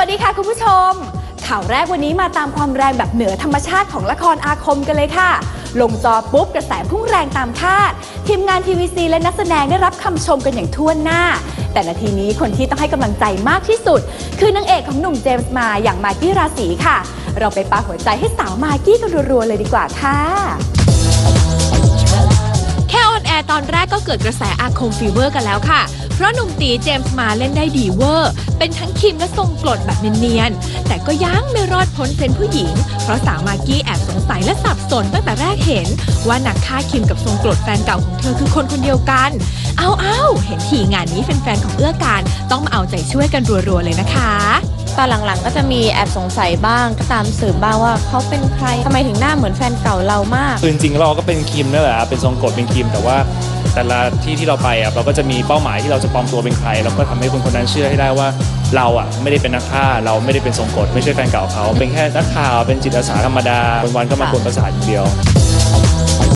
วัสดีค่ะคุณผู้ชม ข่าวแรกวันนี้มาตามความแรงแบบเหนือธรรมชาติของละครอาคมกันเลยค่ะ ลงจอปุ๊บกระแสพุ่งแรงตามคาด ทีมงานทีวีซีและนักแสดงได้รับคำชมกันอย่างท่วหน้า แต่นาทีนี้คนที่ต้องให้กำลังใจมากที่สุด คือนางเอกของหนุ่มเจมส์มาอย่างมากกี้ราศีค่ะ เราไปปาหัวใจให้สาวมากกี้กันรัวๆเลยดีกว่าค่ะ ตอนแรกก็เกิดกระแสอาคมฟีเวอร์กันแล้วค่ะ เพราะหนุ่มตีเจมส์มาเล่นได้ดีเวอร์ เป็นทั้งคิมและทรงกรดแบบเนียนๆ แต่ก็ยังไม่รอดพ้นเซนผู้หญิง เพราะสาวมากกี้แอบสงสัยและสับสนตั้งแต่แรกเห็น ว่านักฆ่าคิมกับทรงกรดแฟนเก่าของเธอคือคนคนเดียวกัน เอาเอาเห็นทีงานนี้แฟนๆของเอื้อการต้องมาเอาใจช่วยกันรัวๆเลยนะคะ อนหลังๆ ก็จะมีแอบสงสัยบ้างก็ตามสืบบ้างว่าเขาเป็นใครทำไมถึงหน้าเหมือนแฟนเก่าเรามาก คือจริงๆเราก็เป็นคิมนั่นแหละครับเป็นทรงกฎเป็นคิม แต่ว่าแต่ละที่ที่เราไปอะเราก็จะมีเป้าหมายที่เราจะปลอมตัวเป็นใครแล้วก็ทำให้คนคนนั้นเชื่อให้ได้ว่า เราอะไม่ได้เป็นนักฆ่าเราไม่ได้เป็นทรงกฎไม่ใช่แฟนเก่าเขาเป็นแค่นักข่าวเป็นจิตอาสาธรรมดาวันๆก็มากวนประสาทอย่างเดียว